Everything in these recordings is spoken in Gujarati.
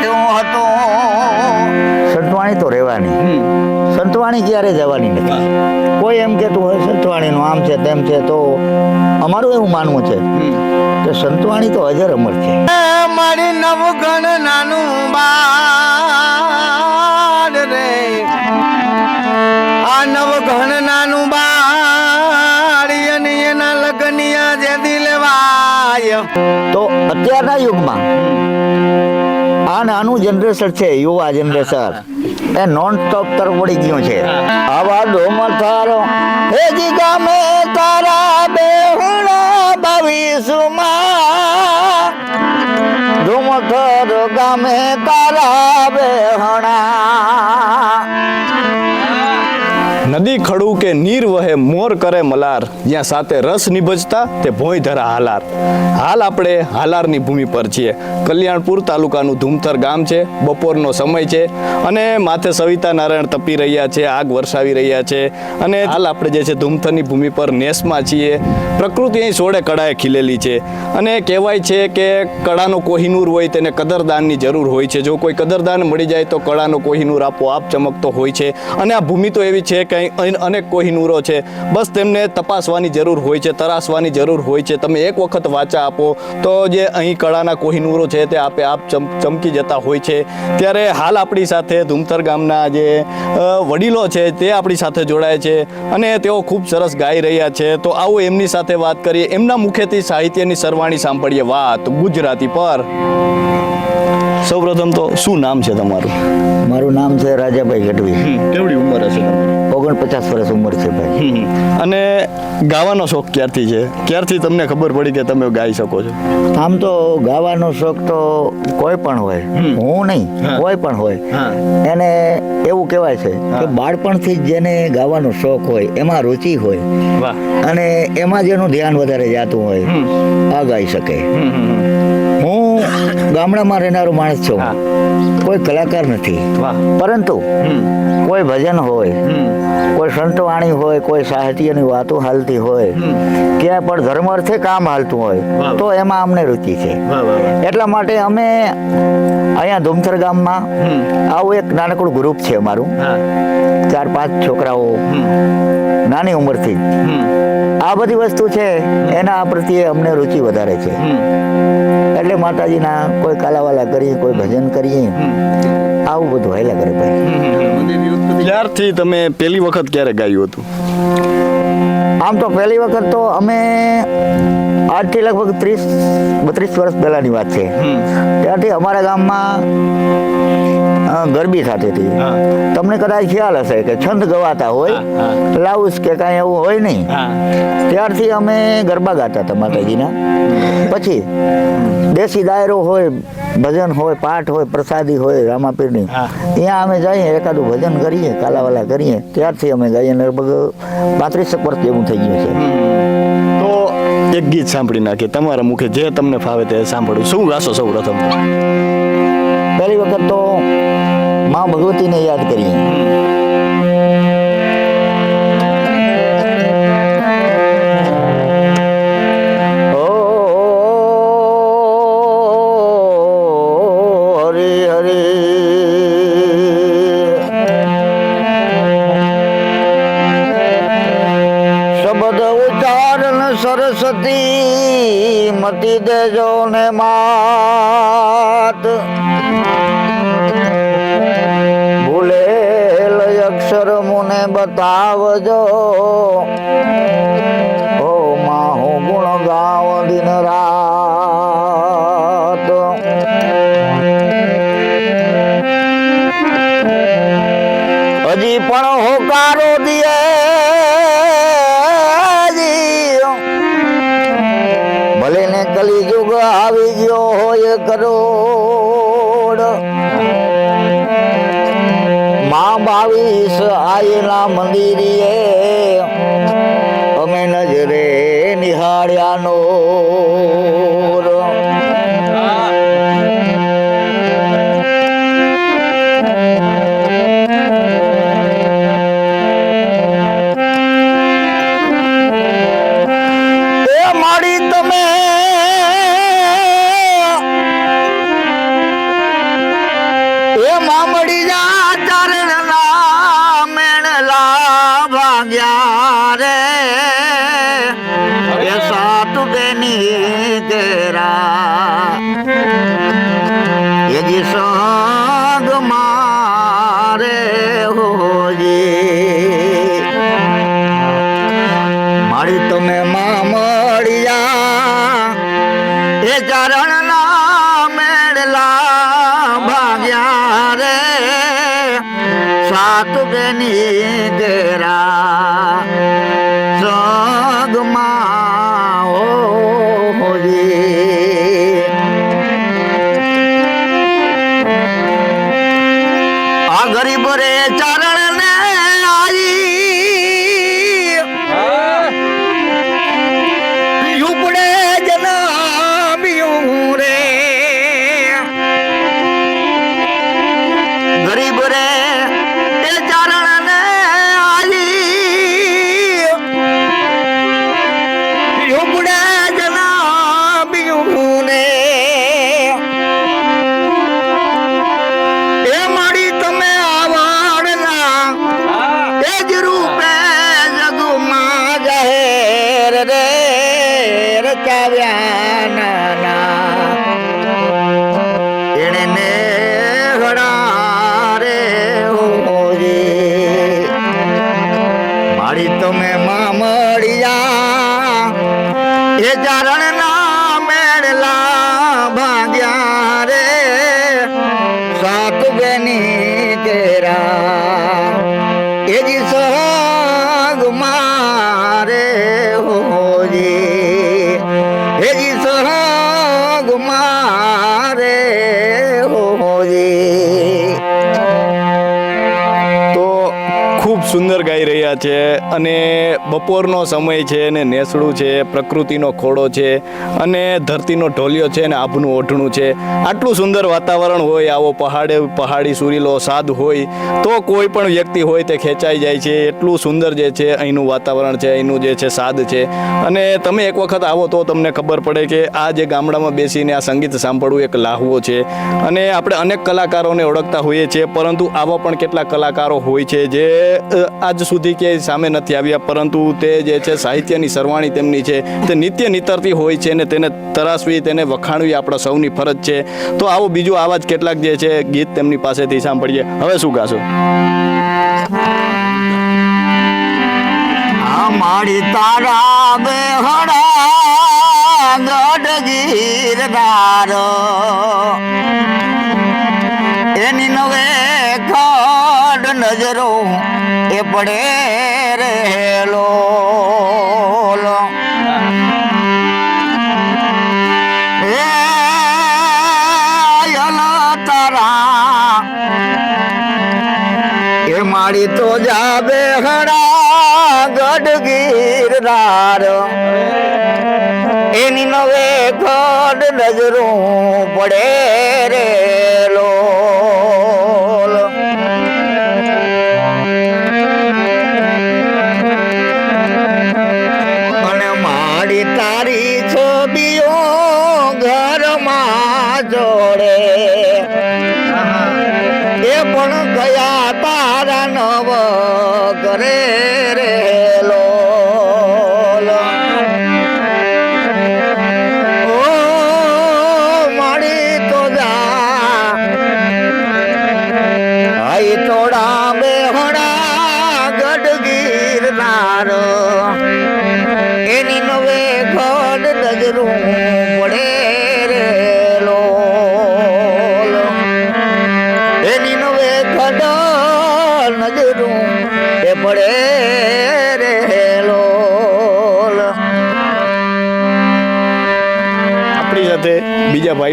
રાખ્યો હતો. સંતવાણી તો રહેવાની. સંતવાણી ક્યારે જવાની નથી? કોઈ એમ કહેતું હોય સંતવાણીનું આમ છે તેમ છે તો અમારું એવું માનવું છે કે સંતવાણી તો અજર અમર છે. મારી નવગણ નાનું બાળ રે. આ નવગણ નાનું બાળ અને એના લગનિયા જે દિલવાય તો અત્યારના યુગમાં આ નાનું જનરેશન છે, યુવા જનરેશન એ નોન સ્ટોપ તરફ વળી ગયું છે. આવા ડોમર થારો. હે જી ગામે તારા બેહણા ભવિષ્યમાં ડોમર થારો ગામે તારા બેહણા નદી ખડું કે નીર વહે મોર કરે મલાર. જ્યાં સાથે રસ નિભજતા તે ભોય ધરા હાલાર. હાલ આપણે હાલારની ભૂમિ પર છીએ. કલ્યાણપુર તાલુકાનું ધૂમથર ગામ છે, બપોરનો સમય છે અને માથે સવિતા નારાયણ તપી રહ્યા છે, આગ વરસાવી રહ્યા છે અને હાલ આપણે જે છે ધૂમથરની ભૂમિ પર નેસમાં છીએ. પ્રકૃતિ અહીં સોળે કળાએ ખીલેલી છે અને કહેવાય છે કે કળાનો કોહિનૂર હોય તેને કદરદાનની જરૂર હોય છે. જો કોઈ કદરદાન મળી જાય તો કળાનો કોહિનૂર આપોઆપ ચમકતો હોય છે. અને આ ભૂમિ તો એવી છે કે અનેક કોહિનૂરો છે. બસ તેમને તપાસવાની જરૂર હોય છે, તરાસવાની જરૂર હોય છે. તમે એક વખત વાચા આપો, તો જે અહીં કળાના કોહિનૂરો છે તે આપે આપ ચમ, ચમકી જતા હોય છે. ત્યારે હાલ આપણી સાથે ધૂમથર ગામના જે વડીલો છે તે આપણી સાથે જોડાય છે અને તેઓ ખૂબ સરસ ગાઈ રહ્યા છે. તો આવો એમની સાથે વાત કરીએ. એમના મુખેથી સાહિત્યની સરવાણી સાંભળીએ વાત ગુજરાતી પર. સૌપ્રથમ તો શું નામ છે તમારું? મારું નામ છે રાજાભાઈ ગઢવી. કેવડી ઉંમર હશે ઓગણપચાસ વર્ષ ઉંમર છે ભાઈ. અને ગાવાનો શોખ ક્યારથી છે? ક્યારથી તમને ખબર પડી કે તમે ગાઈ શકો છો? આમ તો ગાવાનો શોખ તો કોઈ પણ હોય. હું નહીં કોઈ પણ હોય. હા. એને એવું કહેવાય છે કે બાળપણથી જ જેને ગાવાનો શોખ હોય એમાં રુચિ હોય. અને એમાં જેનું ધ્યાન વધારે જાતું હોય. આ ગાઈ શકે. ગામડામાં રહેનારો માણસ છું. કોઈ કલાકાર નથી. પરંતુ કોઈ ભજન હોય કોઈ સંતવાણી હોય કોઈ સાહિત્યની વાતો હાલતી હોય ક્યાંય પણ ધર્મ અર્થે કામ હાલતું હોય તો એમાં અમને રુચિ છે. એટલા માટે અમે અહીંયા ધુમથર ગામમાં આવું એક નાનકડું ગ્રુપ છે અમારું. ચાર પાંચ છોકરાઓ નાની ઉંમરથી. આ બધી વસ્તુ છે એના પ્રત્યે અમને રુચિ વધારે છે. એટલે માતાજીના કોઈ કાલાવાલા કરીએ કોઈ ભજન કરીએ આવું બધું હાલ્યા કરે ભાઈ. ક્યારથી તમે પહેલી વખત ક્યારે ગાયું હતું? આમ તો પહેલી વખત તો અમે આજથી લગભગ ત્રીસ બત્રીસ વર્ષ પહેલાની વાત છે. ત્યારથી અમારા ગામમાં ગરબી થતી હતી. તમને કદાચ ખ્યાલ હશે કે છંદ ગવાતા હોય. લાઉસ કે કાંઈ એવું હોય નહીં. ત્યારથી અમે ગરબા ગાતા હતા માતાજીના. પછી દેશી દાયરો હોય ભજન હોય પાઠ હોય પ્રસાદી હોય રામાપીરની. ત્યાં અમે જઈએ એકાદું ભજન કરીએ કાલાવાલા કરીએ ત્યારથી અમે ગાઈએ લગભગ પાંત્રીસ વર્ષ જેવું થઈ ગયું છે. તો એક ગીત સાંભળી નાખીએ. તમારા મુખે જે તમને ફાવે તે સાંભળું. શું ગાશો સૌ પ્રથમ? પહેલી વખત તો મા ભગવતીને યાદ કરીએ. સરસ્વતી મતી દેજો ને માત. ભૂલે અક્ષર મુને બતાવજો. માં બાવીસ આયેલા રહ્યા છે અને બપોરનો સમય છે ને નેસડું છે, પ્રકૃતિનો ખોડો છે અને ધરતીનો ઢોલિયો છે ને આભનું ઓઢણું છે. આટલું સુંદર વાતાવરણ હોય, આવો પહાડે, પહાડી સુરીલો સાદ હોય, તો કોઈ પણ વ્યક્તિ હોય તે ખેંચાઈ જાય છે. એટલું સુંદર જે છે, અહીંનું વાતાવરણ છે, અહીંનું જે છે સાદ છે. અને તમે એક વખત આવો તો તમને ખબર પડે કે આ જે ગામડામાં બેસીને આ સંગીત સાંભળવું એક લાહવો છે. અને આપણે અનેક કલાકારોને ઓળખતા હોઈએ છીએ, પરંતુ આવા પણ કેટલા કલાકારો હોય છે જે આજ સુધી ક્યાંય સામે નથી આવ્યા, પરંતુ તે જે છે સાહિત્યની સરવાણી તેમની છે. તે નિત્ય નિતરતી હોય છે ને તેને તરાસવી, તેને વખાણવી આપણા સૌની ફરજ છે. તો આવો બીજું આવા જ કેટલાક જે છે ગીત તેમની પાસેથી સાંભળીએ. હવે શું ગાશો? મારી તારા બેહડા ગઢ ગીરદાર એની નવે ખડ નજરો એ પડે રહેલો મારી તો જાબે હડા ગઢ રાર. એની નવે ગઢ નજરું પડે તારા નવ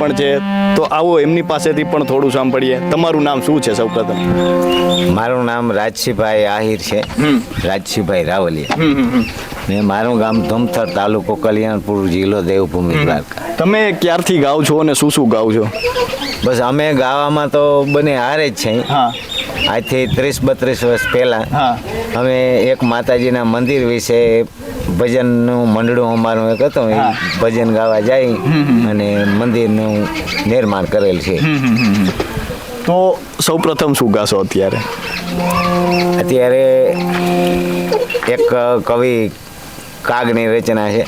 પણ છે તો આવો એમની પાસેથી પણ થોડું સાંભળીએ. તમારું નામ શું છે સૌપ્રથમ? મારું નામ રાજસિંહભાઈ આહિર છે. રાજસિંહભાઈ રાવલિયા. ને મારું ગામ ધમથર તાલુકો કલ્યાણપુર જિલ્લો દેવભૂમિ દ્વારકા. તમે ક્યારથી ગાઓ છો અને શું શું ગાઓ છો? બસ અમે ગાવામાં તો બને હારે જ છે આજથી ત્રીસ બત્રીસ વર્ષ પહેલાં અમે એક માતાજીના મંદિર વિશે ભજનનું મંડળું અમારું એક હતું એ ભજન ગાવા જાય અને મંદિરનું નિર્માણ કરેલ છે. તો સૌપ્રથમ શું ગાશો અત્યારે? અત્યારે એક કવિ કાગની રચના છે.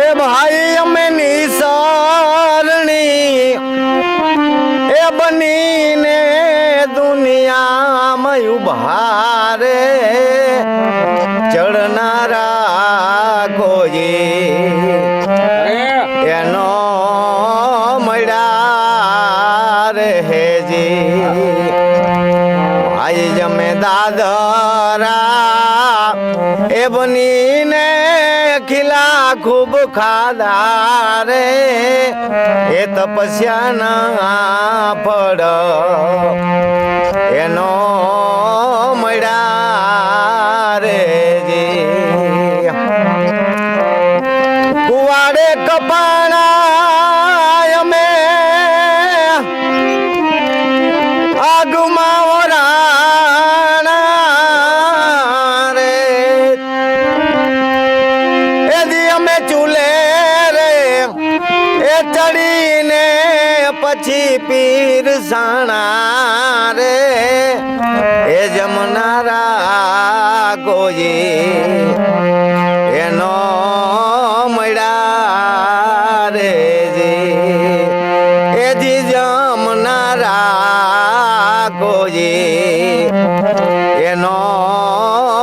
એ ભાઈ રે એ તપસ્યાના ફળ. એનો મળ્યા રે કુવાડે કપાણા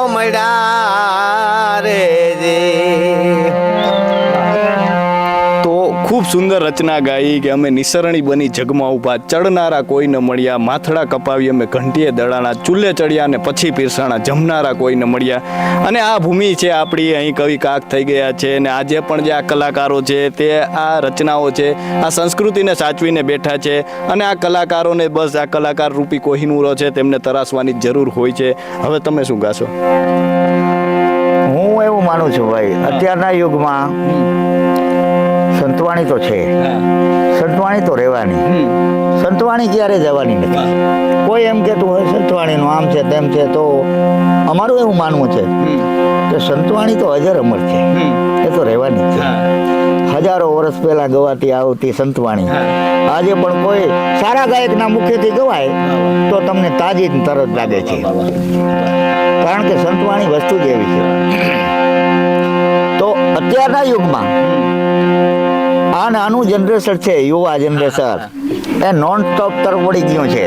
મળ્યા. સુંદર રચના ગાઈ કે અમે નિસરણી બની જગમાં ઊભા. ચડનારા કોઈને મળ્યા. માથડા કપાવી અમે ઘંટીએ દડાણા. ચૂલે ચડ્યા અને પછી પીરસાણા. જમનારા કોઈને મળ્યા. અને આ ભૂમિ છે આપણી. અહીં કવિ કાક થઈ ગયા છે અને આજે પણ જે આ કલાકારો છે તે આ રચનાઓ છે આ સંસ્કૃતિને સાચવીને બેઠા છે અને આ કલાકારોને બસ આ કલાકાર રૂપી કોહિનૂરો છે તેમને તરાસવાની જરૂર હોય છે. હવે તમે શું ગાશો? હું એવું માનું છું ભાઈ. અત્યારના યુગમાં સંતવાણી તો છે. સંતવાણી તો રહેવાની. સંતવાણી ક્યારે જવાની નથી? કોઈ એમ કહેતું હોય સંતવાણીનું આમ છે તેમ છે તો અમારું એવું માનવું છે કે સંતવાણી તો અજર અમર છે. એ તો રહેવાની છે. હજારો વર્ષ પહેલા ગવાતી આવતી સંતવાણી. આજે પણ કોઈ સારા ગાયકના મુખેથી ગવાય તો તમને તાજી તરત લાગે છે. કારણ કે સંતવાણી વસ્તુ જ એવી છે. તો અત્યારના યુગમાં આ નાનું જનરેશન છે યુવા જનરેશન એ નોન સ્ટોપ તરફ વળી ગયું છે.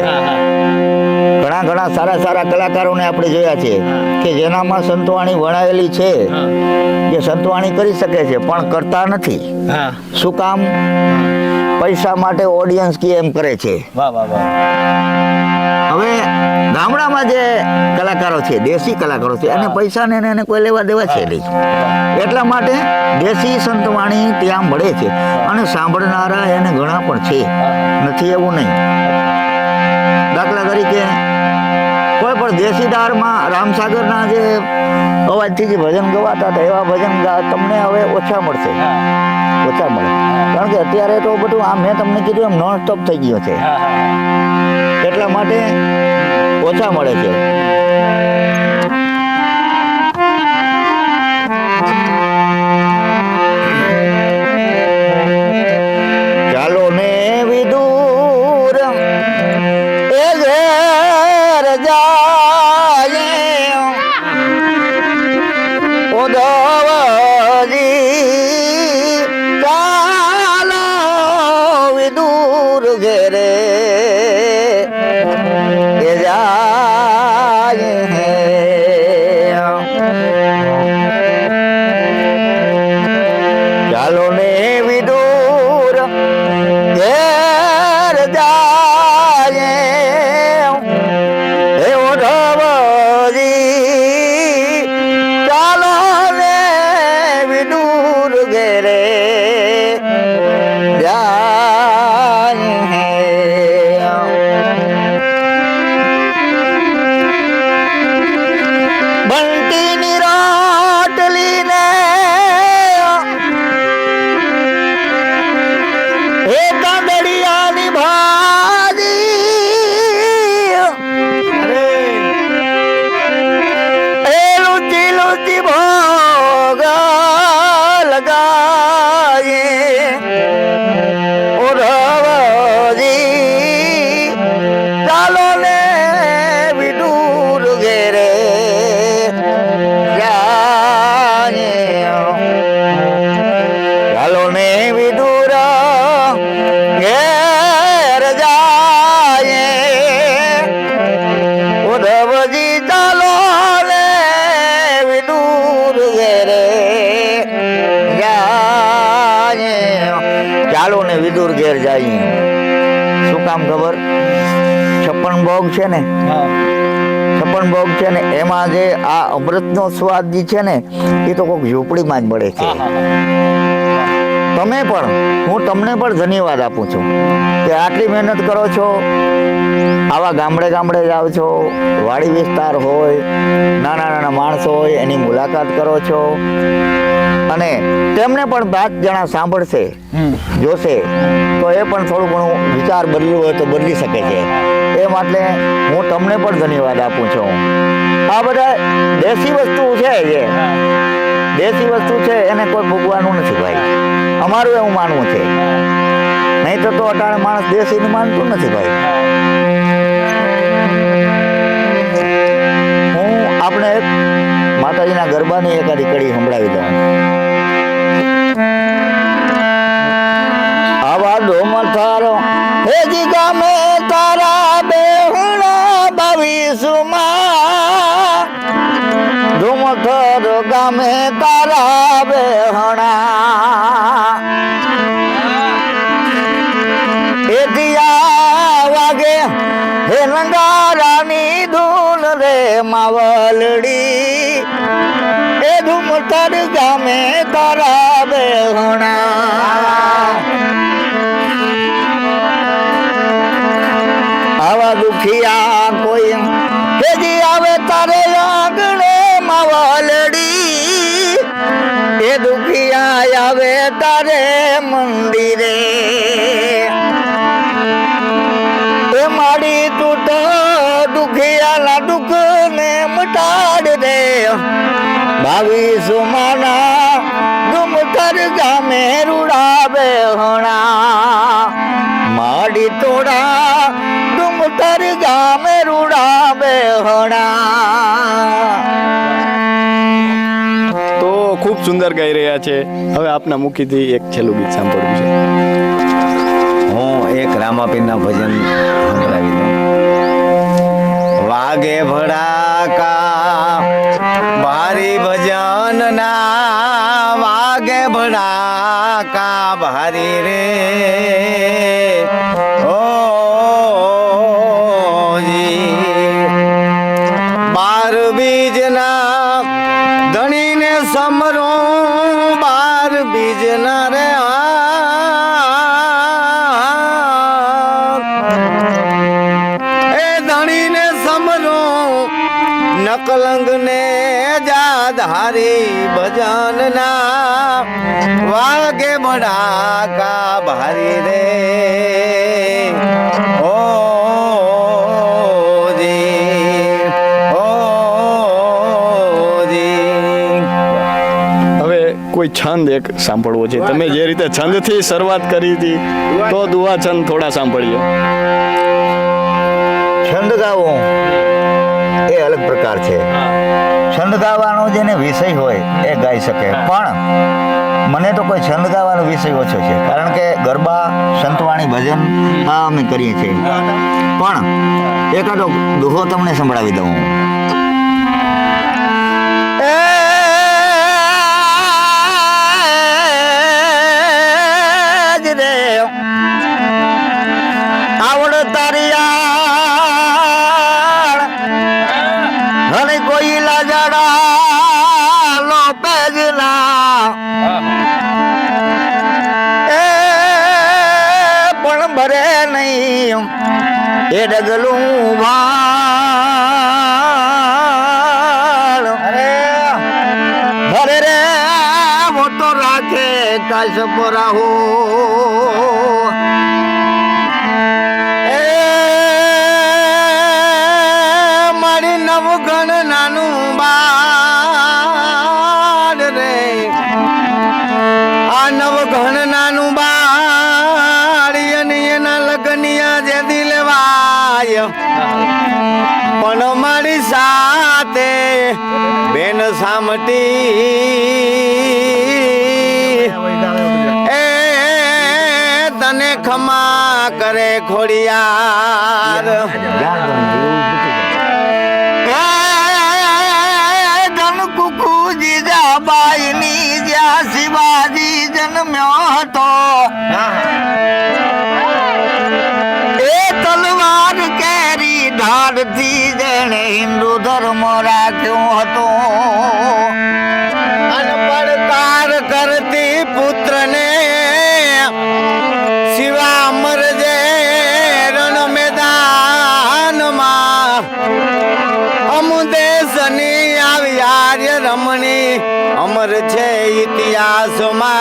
ઘણા ઘણા સારા સારા કલાકારોને આપણે જોયા છે કે જેનામાં સંતવાણી વણાયેલી છે જે સંતવાણી કરી શકે છે પણ કરતા નથી. શું કામ? પૈસા માટે ઓડિયન્સ કે એમ કરે છે? વાહ વાહ વાહ. હવે ગામડામાં જે કલાકારો છે દેશી કલાકારો છે અને પૈસા ને એને કોઈ લેવા દેવા છે નહીં. એટલા માટે દેશી સંતવાણી ત્યાં મળે છે અને સાંભળનારા એને ઘણા પણ છે. નથી એવું નહીં. દાખલા તરીકે કોઈ પણ દેશી દારમાં રામસાગરના જે અવાજથી જે ભજન ગવાતા હતા એવા ભજન ગા તમને હવે ઓછા મળશે. ઓછા મળે. કારણ કે અત્યારે તો બધું આ મેં તમને કીધું એમ નોન સ્ટોપ થઈ ગયો છે. એટલા માટે ઓછા મળે છે. અમૃતનો સ્વાદ જે છે ને એ તો કોઈક ઝૂંપડીમાં જ મળે છે. તમે પણ હું તમને પણ ધન્યવાદ આપું છું કે આટલી મહેનત કરો છો આવા ગામડે ગામડે જાઓ છો વાડી વિસ્તાર હોય નાના નાના માણસો હોય એની મુલાકાત કરો છો. અને તેમને પણ પાંચ જણા સાંભળશે જોશે તો એ પણ થોડું ઘણું વિચાર બદલ્યું હોય તો બદલી શકે છે. એ માટે હું તમને પણ ધન્યવાદ આપું છું. આ બધા દેશી વસ્તુ છે જે. દેશી વસ્તુ છે એને કોઈ ભૂગવાનું નથી ભાઈ. અમારું એવું માનવું છે. નહીં તો તો અટાણે માણસ દેશીનું માનતું નથી ભાઈ. હું આપણે માતાજીના ગરબાની એકાદી કડી સંભળાવી દઉં. આવા ડોમથારો હેજી ગમે તારા બેહણા ભવિષ્યમાં. ડોમથર ગમે તારા બેહણા. એતિયા વાગે હે નંગારાની ધૂન રે માવલડી. મંદિરે. એ માડી તું તો દુખિયાના દુઃખ ને મટાડ દે. ભાવી સુમાના ગુમતર ગામે રૂડાવે હણા. માડી તોડા ગુમતર ગામે રૂડાવે હણા. ખૂબ સુંદર ગાઈ રહ્યા છે. હવે આપના મુખીથી એક છેલ્લું ગીત સાંભળવું છે. હું એક રામાપીરના ભજન સંભળાવી દઉં વાગે ભડાકા, ભારી ભજન ના વાગે ભડાકા, ભારી રે. વાગે ભડાકા ભારી રે ઓ કોઈ છંદ એક સાંભળવો છે? તમે જે રીતે છંદથી શરૂઆત કરી હતી તો દુવા છંદ થોડા સાંભળીએ. છંદ ગાવો. એ અલગ પ્રકાર છે. છંદ ગાવાનો જેને વિષય હોય એ ગાઈ શકે. પણ મને તો કોઈ છંદ ગાવાનો વિષય ઓછો છે, કારણ કે ગરબા, સંતવાણી, ભજન આ અમે કરીએ છીએ. પણ એકાદો દુહો તમને સંભળાવી દઉં. એ એ ડગલું ભાળ ભરે રે મોટો રાખે કાશ પરાહો પણ મારી સાથે બેન સામટી એ તને ખમા કરે ખોડિયાર. ધનની જ્યાં શિવાજી જન્મ્યો હતો. અને હિન્દુ ધર્મ રાખ્યો હતો. પડકાર કરતી પુત્રને શિવા મરજે રણ મેદાનમાં અમુદે શની આવી આર્ય રમણી અમર છે ઇતિહાસમાં.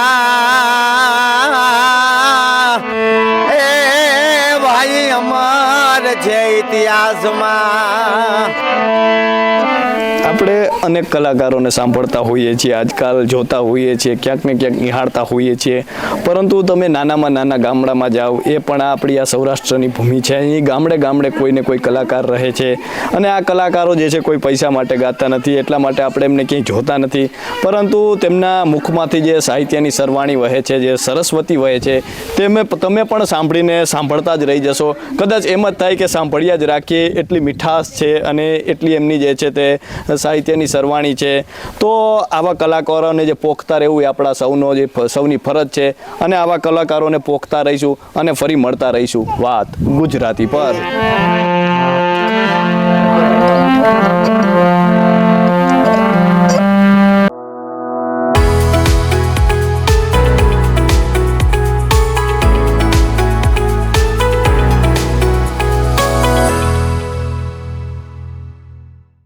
એ ભાઈ, અમર છે ઇતિહાસમાં. અનેક કલાકારોને સાંભળતા હોઈએ છીએ, આજકાલ જોતા હોઈએ છીએ, ક્યાંક ને ક્યાંક નિહાળતા હોઈએ છીએ. પરંતુ તમે નાનામાં નાના ગામડામાં જાઓ, એ પણ આ આપણી આ સૌરાષ્ટ્રની ભૂમિ છે. અહીં ગામડે ગામડે કોઈને કોઈ કલાકાર રહે છે. અને આ કલાકારો જે છે કોઈ પૈસા માટે ગાતા નથી, એટલા માટે આપણે એમને ક્યાંય જોતા નથી. પરંતુ તેમના મુખમાંથી જે સાહિત્યની સરવાણી વહે છે, જે સરસ્વતી વહે છે તેમે તમે પણ સાંભળીને સાંભળતા જ રહી જશો. કદાચ એમ જ થાય કે સાંભળ્યા જ રાખીએ, એટલી મીઠાશ છે અને એટલી એમની જે છે તે સાહિત્યની સરવાણી કરવાની છે. તો આવા કલાકારોને જે પોખતા રહેવું એ આપણા સૌનો જે સૌની ફરજ છે. અને આવા કલાકારોને પોખતા રહીશું અને ફરી મળતા રહીશું. વાત ગુજરાતી પર.